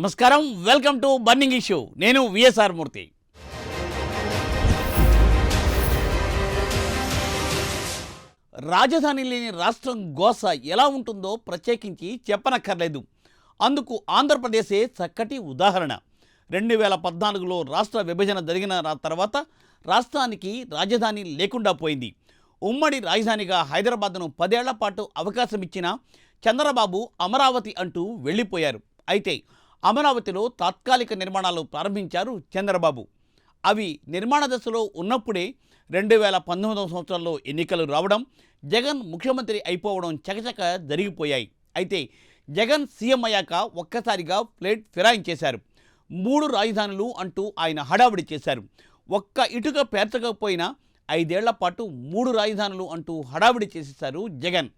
నమస్కారం. Welcome to burning issue. నేను VSR Murthy. రాజధాని లేని రాష్ట్రం గోస ఎలా ఉంటుందో ప్రత్యేకించి చెప్పనక్కర్లేదు. అందుకు ఆంధ్రప్రదేశే చక్కటి ఉదాహరణ. రెండు వేల పద్నాలుగులో రాష్ట్ర విభజన జరిగిన తర్వాత రాష్ట్రానికి రాజధాని లేకుండా పోయింది. ఉమ్మడి రాజధానిగా హైదరాబాద్ను పదేళ్ళ పాటు అవకాశం ఇచ్చిన చంద్రబాబు అమరావతి అంటూ వెళ్ళిపోయారు. అయితే అమరావతిలో తాత్కాలిక నిర్మాణాలు ప్రారంభించారు చంద్రబాబు. అవి నిర్మాణ దశలో ఉన్నప్పుడే రెండు వేల పంతొమ్మిదవ సంవత్సరంలో ఎన్నికలు రావడం జగన్ ముఖ్యమంత్రి అయిపోవడం చకచక జరిగిపోయాయి. అయితే జగన్ సీఎం అయ్యాక ఒక్కసారిగా ప్లేట్ ఫిరాయించేశారు. మూడు రాజధానులు అంటూ ఆయన హడావిడి చేశారు. ఒక్క ఇటుక పేర్చకపోయినా ఐదేళ్ళ పాటు మూడు రాజధానులు అంటూ హడావిడి చేసేశారు జగన్.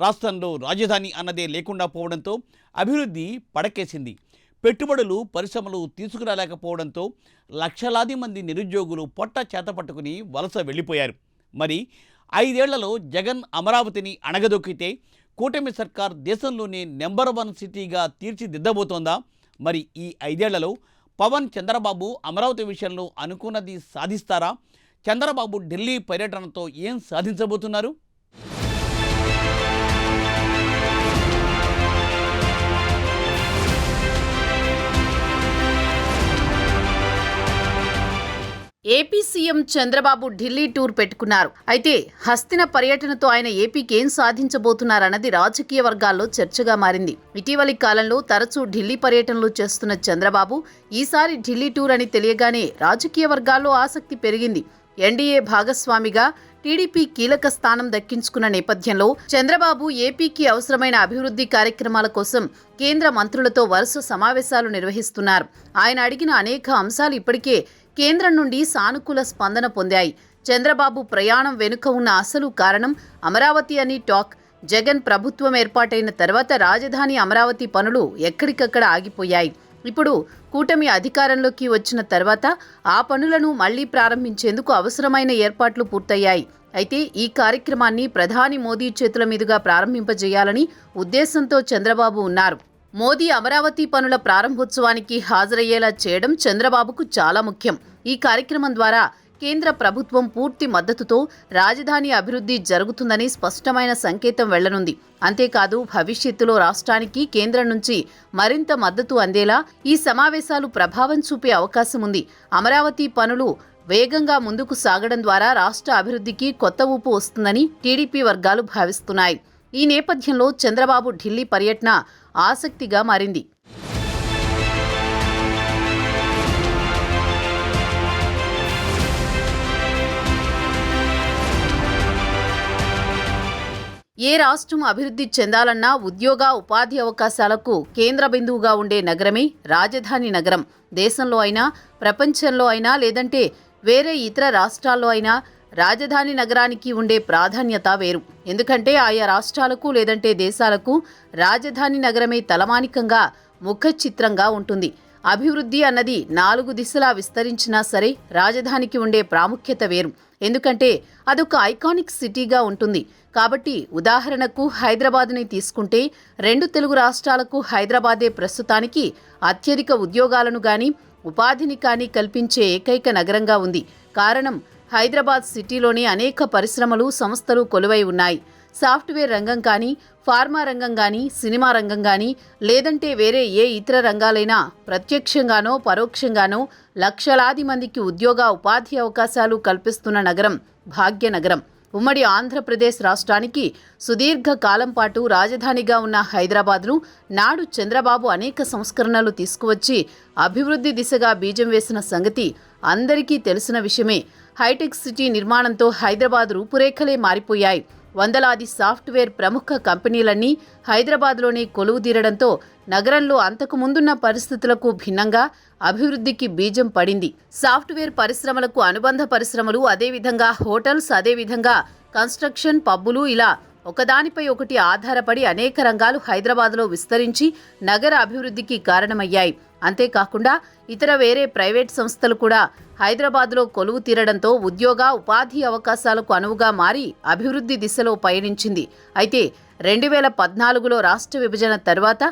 రాష్ట్రంలో రాజధాని అన్నదే లేకుండా పోవడంతో అభివృద్ధి పడకేసింది. పెట్టుబడులు పరిశ్రమలు తీసుకురాలేకపోవడంతో లక్షలాది మంది నిరుద్యోగులు పొట్ట చేతపట్టుకుని వలస వెళ్ళిపోయారు. మరి ఐదేళ్ళలో జగన్ అమరావతిని అణగదొక్కితే కూటమి సర్కార్ దేశంలోనే నెంబర్ వన్ సిటీగా తీర్చిదిద్దబోతోందా? మరి ఈ ఐదేళ్ళలో పవన్ చంద్రబాబు అమరావతి విషయంలో అనుకున్నది సాధిస్తారా? చంద్రబాబు ఢిల్లీ పర్యటనతో ఏం సాధించబోతున్నారు? సీఎం చంద్రబాబు ఢిల్లీ టూర్ పెట్టుకున్నారు. అయితే హస్తిన పర్యటనతో ఆయన ఏపీకి ఏం సాధించబోతున్నారన్నది రాజకీయ వర్గాల్లో చర్చగా మారింది. ఇటీవలి కాలంలో తరచూ ఢిల్లీ పర్యటనలు చేస్తున్న చంద్రబాబు ఈసారి ఢిల్లీ టూర్ అని తెలియగానే రాజకీయ వర్గాల్లో ఆసక్తి పెరిగింది. ఎన్డీఏ భాగస్వామిగా టీడీపీ కీలక స్థానం దక్కించుకున్న నేపథ్యంలో చంద్రబాబు ఏపీకి అవసరమైన అభివృద్ధి కార్యక్రమాల కోసం కేంద్ర మంత్రులతో వరుస సమావేశాలు నిర్వహిస్తున్నారు. ఆయన అడిగిన అనేక అంశాలు ఇప్పటికే కేంద్రం నుండి సానుకూల స్పందన పొందాయి. చంద్రబాబు ప్రయాణం వెనుక ఉన్న అసలు కారణం అమరావతి అని టాక్. జగన్ ప్రభుత్వం ఏర్పాటైన తర్వాత రాజధాని అమరావతి పనులు ఎక్కడికక్కడ ఆగిపోయాయి. ఇప్పుడు కూటమి అధికారంలోకి వచ్చిన తర్వాత ఆ పనులను మళ్ళీ ప్రారంభించేందుకు అవసరమైన ఏర్పాట్లు పూర్తయ్యాయి. అయితే ఈ కార్యక్రమాన్ని ప్రధాని మోదీ చేతుల మీదుగా ప్రారంభింపజేయాలని ఉద్దేశంతో చంద్రబాబు ఉన్నారు. మోదీ అమరావతి పనుల ప్రారంభోత్సవానికి హాజరయ్యేలా చేయడం చంద్రబాబుకు చాలా ముఖ్యం. ఈ కార్యక్రమం ద్వారా కేంద్ర ప్రభుత్వం పూర్తి మద్దతుతో రాజధాని అభివృద్ధి జరుగుతుందని స్పష్టమైన సంకేతం వెళ్ళనుంది. అంతేకాదు భవిష్యత్తులో రాష్ట్రానికి కేంద్రం నుంచి మరింత మద్దతు అందేలా ఈ సమావేశాలు ప్రభావం చూపే అవకాశం ఉంది. అమరావతి పనులు వేగంగా ముందుకు సాగడం ద్వారా రాష్ట్ర అభివృద్ధికి కొత్త ఊపు వస్తుందని టీడీపీ వర్గాలు భావిస్తున్నాయి. ఈ నేపథ్యంలో చంద్రబాబు ఢిల్లీ పర్యటన ఆసక్తిగా మారింది. ఏ రాష్ట్రం అభివృద్ధి చెందాలన్నా ఉద్యోగ ఉపాధి అవకాశాలకు కేంద్ర బిందువుగా ఉండే నగరమే రాజధాని నగరం. దేశంలో అయినా ప్రపంచంలో అయినా లేదంటే వేరే ఇతర రాష్ట్రాల్లో అయినా రాజధాని నగరానికి ఉండే ప్రాధాన్యత వేరు. ఎందుకంటే ఆయా రాష్ట్రాలకు లేదంటే దేశాలకు రాజధాని నగరమే తలమానికంగా ముఖ చిత్రంగా ఉంటుంది. అభివృద్ధి అన్నది నాలుగు దిశలా విస్తరించినా సరే రాజధానికి ఉండే ప్రాముఖ్యత వేరు. ఎందుకంటే అదొక ఐకానిక్ సిటీగా ఉంటుంది. కాబట్టి ఉదాహరణకు హైదరాబాద్ని తీసుకుంటే రెండు తెలుగు రాష్ట్రాలకు హైదరాబాదే ప్రస్తుతానికి అత్యధిక ఉద్యోగాలను గాని ఉపాధిని కానీ కల్పించే ఏకైక నగరంగా ఉంది. కారణం హైదరాబాద్ సిటీలోని అనేక పరిశ్రమలు సంస్థలు కొలువై ఉన్నాయి. సాఫ్ట్వేర్ రంగం కానీ ఫార్మా రంగం కానీ సినిమా రంగం కానీ లేదంటే వేరే ఏ ఇతర రంగాలైనా ప్రత్యక్షంగానో పరోక్షంగానో లక్షలాది మందికి ఉద్యోగ ఉపాధి అవకాశాలు కల్పిస్తున్న నగరం భాగ్యనగరం. ఉమ్మడి ఆంధ్రప్రదేశ్ రాష్ట్రానికి సుదీర్ఘ కాలం పాటు రాజధానిగా ఉన్న హైదరాబాద్ను నాడు చంద్రబాబు అనేక సంస్కరణలు తీసుకువచ్చి అభివృద్ధి దిశగా బీజం వేసిన సంగతి అందరికీ తెలిసిన విషయమే. హైటెక్ సిటీ నిర్మాణంతో హైదరాబాద్ రూపురేఖలే మారిపోయాయి. వందలాది సాఫ్ట్వేర్ ప్రముఖ కంపెనీలన్నీ హైదరాబాద్లోనే కొలువుదీరడంతో నగరంలో అంతకు ముందున్న పరిస్థితులకు భిన్నంగా అభివృద్ధికి బీజం పడింది. సాఫ్ట్వేర్ పరిశ్రమలకు అనుబంధ పరిశ్రమలు అదేవిధంగా హోటల్స్ అదేవిధంగా కన్స్ట్రక్షన్ పబ్బులు ఇలా ఒకదానిపై ఒకటి ఆధారపడి అనేక రంగాలు హైదరాబాద్లో విస్తరించి నగర అభివృద్ధికి కారణమయ్యాయి. అంతేకాకుండా ఇతర వేరే ప్రైవేట్ సంస్థలు కూడా హైదరాబాద్లో కొలువు తీరడంతో ఉద్యోగ ఉపాధి అవకాశాలకు అనువుగా మారి అభివృద్ధి దిశలో పయనించింది. అయితే రెండు వేల పద్నాలుగులో రాష్ట్ర విభజన తర్వాత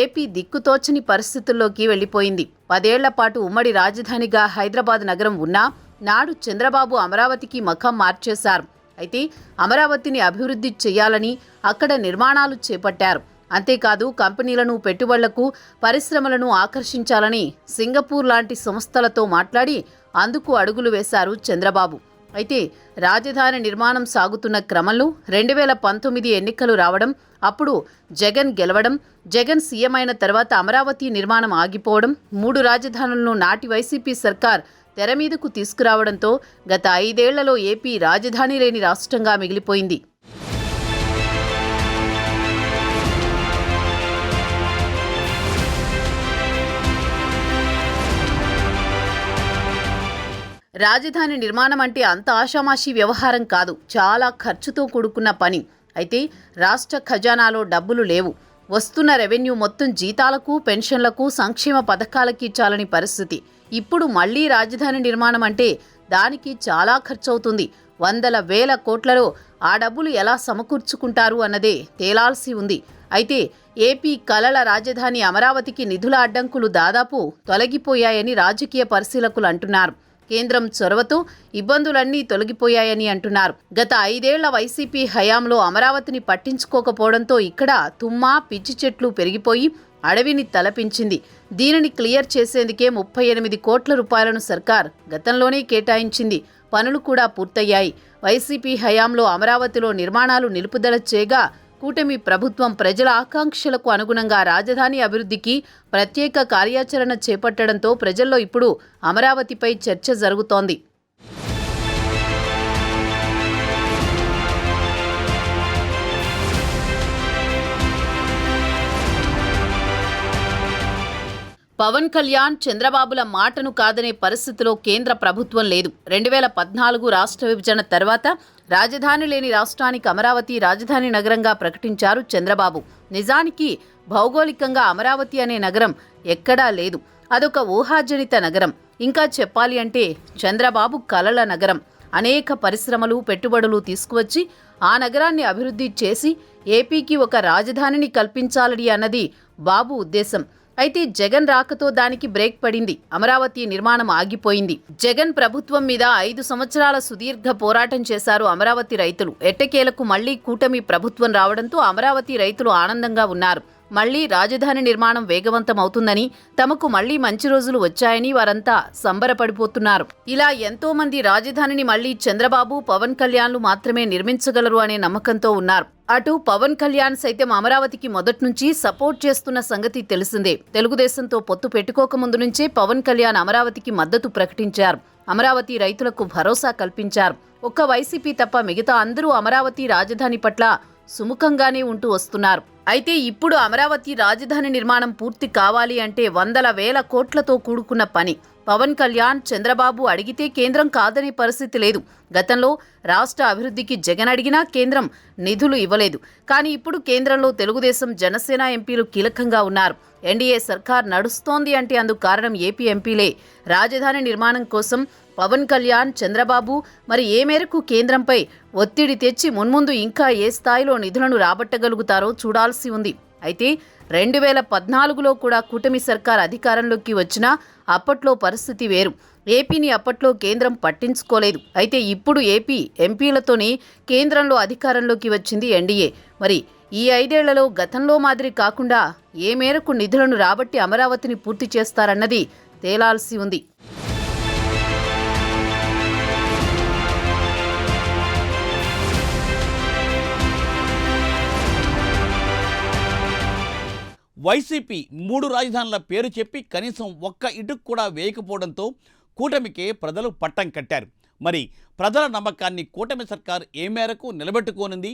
ఏపీ దిక్కుతోచని పరిస్థితుల్లోకి వెళ్ళిపోయింది. పదేళ్ళ పాటు ఉమ్మడి రాజధానిగా హైదరాబాద్ నగరం ఉన్నా నాడు చంద్రబాబు అమరావతికి మఖం మార్చేశారు. అయితే అమరావతిని అభివృద్ధి చేయాలని అక్కడ నిర్మాణాలు చేపట్టారు. అంతేకాదు కంపెనీలను పెట్టుబడులకు పరిశ్రమలను ఆకర్షించాలని సింగపూర్ లాంటి సంస్థలతో మాట్లాడి అందుకు అడుగులు వేశారు చంద్రబాబు. అయితే రాజధాని నిర్మాణం సాగుతున్న క్రమంలో రెండు వేల పంతొమ్మిది ఎన్నికలు రావడం అప్పుడు జగన్ గెలవడం జగన్ సీఎం అయిన తర్వాత అమరావతి నిర్మాణం ఆగిపోవడం మూడు రాజధానులను నాటి వైసీపీ సర్కార్ తెర మీదకు తీసుకురావడంతో గత ఐదేళ్ళలో ఏపీ రాజధాని లేని రాష్ట్రంగా మిగిలిపోయింది. రాజధాని నిర్మాణం అంటే అంత ఆషామాషీ వ్యవహారం కాదు. చాలా ఖర్చుతో కూడుకున్న పని. అయితే రాష్ట్ర ఖజానాలో డబ్బులు లేవు. వస్తున్న రెవెన్యూ మొత్తం జీతాలకు పెన్షన్లకు సంక్షేమ పథకాలకి ఇచ్చాలని పరిస్థితి. ఇప్పుడు మళ్ళీ రాజధాని నిర్మాణం అంటే దానికి చాలా ఖర్చవుతుంది. వందల వేల కోట్లలో ఆ డబ్బులు ఎలా సమకూర్చుకుంటారు అన్నదే తేలాల్సి ఉంది. అయితే ఏపీ కలల రాజధాని అమరావతికి నిధుల అడ్డంకులు దాదాపు తొలగిపోయాయని రాజకీయ పరిశీలకులు అంటున్నారు. కేంద్రం చొరవతో ఇబ్బందులన్నీ తొలగిపోయాయని అంటున్నారు. గత ఐదేళ్ళ వైసీపీ హయాంలో అమరావతిని పట్టించుకోకపోవడంతో ఇక్కడ తుమ్మ పిచ్చి చెట్లు పెరిగిపోయి అడవిని తలపించింది. దీనిని క్లియర్ చేసేందుకే ముప్పై ఎనిమిది కోట్ల రూపాయలను సర్కార్ గతంలోనే కేటాయించింది. పనులు కూడా పూర్తయ్యాయి. వైసీపీ హయాంలో అమరావతిలో నిర్మాణాలు నిలుపుదల చేయగా కూటమి ప్రభుత్వం ప్రజల ఆకాంక్షలకు అనుగుణంగా రాజధాని అభివృద్ధికి ప్రత్యేక కార్యాచరణ చేపట్టడంతో ప్రజల్లో ఇప్పుడు అమరావతిపై చర్చ జరుగుతోంది. పవన్ కళ్యాణ్ చంద్రబాబుల మాటను కాదనే పరిస్థితిలో కేంద్ర ప్రభుత్వం లేదు. రెండు వేల పద్నాలుగు రాష్ట్ర విభజన తర్వాత రాజధాని లేని రాష్ట్రానికి అమరావతి రాజధాని నగరంగా ప్రకటించారు చంద్రబాబు. నిజానికి భౌగోళికంగా అమరావతి అనే నగరం ఎక్కడా లేదు. అదొక ఊహాజనిత నగరం. ఇంకా చెప్పాలి అంటే చంద్రబాబు కలల నగరం. అనేక పరిశ్రమలు పెట్టుబడులు తీసుకువచ్చి ఆ నగరాన్ని అభివృద్ధి చేసి ఏపీకి ఒక రాజధానిని కల్పించాలని అన్నది బాబు ఉద్దేశం. అయితే జగన్ రాకతో దానికి బ్రేక్ పడింది. అమరావతి నిర్మాణం ఆగిపోయింది. జగన్ ప్రభుత్వం మీద ఐదు సంవత్సరాల సుదీర్ఘ పోరాటం చేశారు అమరావతి రైతులు. ఎట్టకేలకు మళ్ళీ కూటమి ప్రభుత్వం రావడంతో అమరావతి రైతులు ఆనందంగా ఉన్నారు. మళ్ళీ రాజధాని నిర్మాణం వేగవంతం అవుతుందని తమకు మళ్ళీ మంచి రోజులు వచ్చాయని వారంతా సంబరపడిపోతున్నారు. ఇలా ఎంతో మంది రాజధానిని మళ్ళీ చంద్రబాబు పవన్ కళ్యాణ్లు మాత్రమే నిర్మించగలరు అనే నమ్మకంతో ఉన్నారు. అటు పవన్ కళ్యాణ్ సైతం అమరావతికి మొదటి నుంచి సపోర్ట్ చేస్తున్న సంగతి తెలిసిందే. తెలుగుదేశంతో పొత్తు పెట్టుకోకముందు నుంచే పవన్ కళ్యాణ్ అమరావతికి మద్దతు ప్రకటించారు. అమరావతి రైతులకు భరోసా కల్పించారు. ఒక్క వైసీపీ తప్ప మిగతా అందరూ అమరావతి రాజధాని పట్ల సుముఖంగానే ఉంటూ వస్తున్నారు. అయితే ఇప్పుడు అమరావతి రాజధాని నిర్మాణం పూర్తి కావాలి అంటే వందల వేల కోట్లతో కూడుకున్న పని. పవన్ కళ్యాణ్ చంద్రబాబు అడిగితే కేంద్రం కాదనే పరిస్థితి లేదు. గతంలో రాష్ట్ర అభివృద్ధికి జగన్ అడిగినా కేంద్రం నిధులు ఇవ్వలేదు. కానీ ఇప్పుడు కేంద్రంలో తెలుగుదేశం జనసేన ఎంపీలు కీలకంగా ఉన్నారు. ఎన్డీఏ సర్కార్ నడుస్తోంది అంటే అందుకు కారణం ఏపీ ఎంపీలే. రాజధాని నిర్మాణం కోసం పవన్ కళ్యాణ్ చంద్రబాబు మరి ఏ మేరకు కేంద్రంపై ఒత్తిడి తెచ్చి మున్ముందు ఇంకా ఏ స్థాయిలో నిధులను రాబట్టగలుగుతారో చూడాల్సి ఉంది. అయితే రెండు వేల పద్నాలుగులో కూడా కూటమి సర్కార్ అధికారంలోకి వచ్చినా అప్పట్లో పరిస్థితి వేరు. ఏపీని అప్పట్లో కేంద్రం పట్టించుకోలేదు. అయితే ఇప్పుడు ఏపీ ఎంపీలతోనే కేంద్రంలో అధికారంలోకి వచ్చింది ఎన్డీఏ. మరి ఈ ఐదేళ్ళలో గతంలో మాదిరి కాకుండా ఏ మేరకు నిధులను రాబట్టి అమరావతిని పూర్తి చేస్తారన్నది తేలాల్సి ఉంది. వైసీపీ మూడు రాజధానుల పేరు చెప్పి కనీసం ఒక్క ఇటుకు కూడా వేయకపోవడంతో కూటమికే ప్రజలు పట్టం కట్టారు. మరి ప్రజల నమ్మకాన్ని కూటమి సర్కార్ ఏ మేరకు నిలబెట్టుకోనుంది?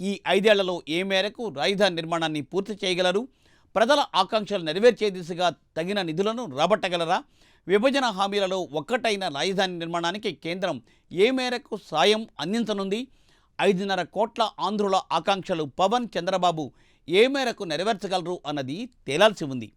ఈ ఐదేళ్ళలో ఏ మేరకు రాజధాని నిర్మాణాన్ని పూర్తి చేయగలరు? ప్రజల ఆకాంక్షలు నెరవేర్చే దిశగా తగిన నిధులను రాబట్టగలరా? విభజన హామీలలో ఒక్కటైన రాజధాని నిర్మాణానికి కేంద్రం ఏ మేరకు సాయం అందించనుంది? ఐదున్నర కోట్ల ఆంధ్రుల ఆకాంక్షలు పవన్ చంద్రబాబు ఏ మేరకు నెరవేర్చగలరు అన్నది తేలాల్సి ఉంది.